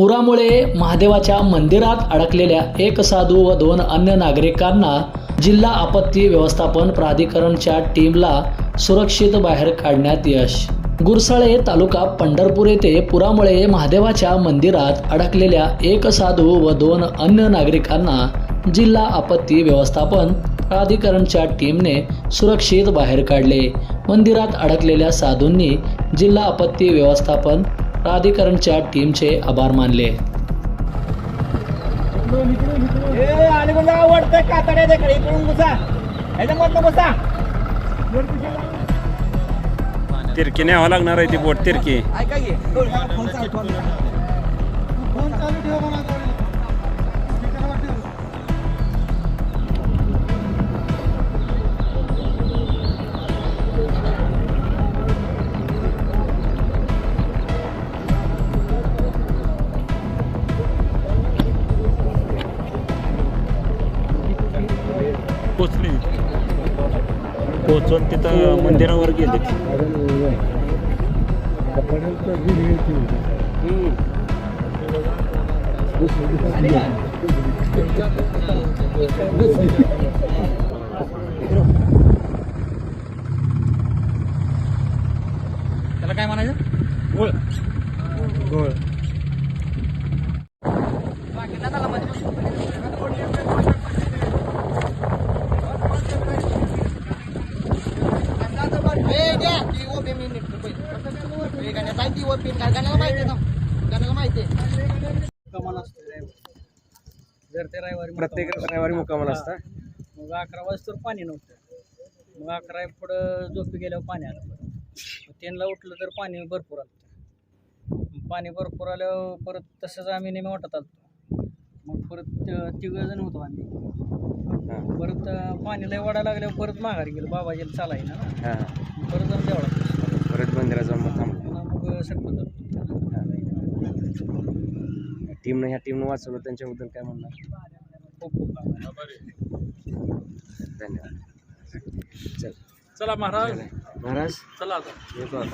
पुरामुळे महादेवाच्या मंदिरात अडकलेल्या एक साधू व दोन अन्य नागरिकांना जिल्हा आपत्ती व्यवस्थापन प्राधिकरणच्या टीमला सुरक्षित बाहेर काढण्यात यश. गुरसाळे तालुका पंढरपूर येथे पुरामुळे महादेवाच्या मंदिरात अडकलेल्या एक साधू व दोन अन्य नागरिकांना जिल्हा आपत्ती व्यवस्थापन प्राधिकरणच्या टीमने सुरक्षित बाहेर काढले. मंदिरात अडकलेल्या साधूंनी जिल्हा आपत्ती व्यवस्थापन प्राधिकरणच्या टीमचे आभार मानले. तिरकी न्यावं लागणार आहे ती बोट तिरकी. पोचली. पोचून तिथं मंदिरावर गेले. त्याला काय म्हणायचं? गोळ. गोळ जर ते रविवारी प्रत्येक रविवारी मुक्कामाला असता? मग अकरा वाजता पाणी नव्हतं. मग अकरा पुढं झोपी गेल्यावर पाणी आलं. त्यांना उठलं तर पाणी भरपूर आलं. पाणी भरपूर आल्यावर परत तसंच आम्ही नेहमी वाटत आलो मग परत तिघं जण होतो आम्ही. परत पाणी लय वाढायला लागल्यावर परत माघारी गेलो. बाबाजीला चालाय ना हां. मग परत जाऊन देवळात परत मंदिरात जाऊन मग थांबलो. मग सरपंच. टीमनं ह्या टीमनं वाचवलं त्यांच्याबद्दल काय म्हणणार? खूप खूप आभार. धन्यवाद. चल. चला महाराज. महाराज? चला आता. येतो आता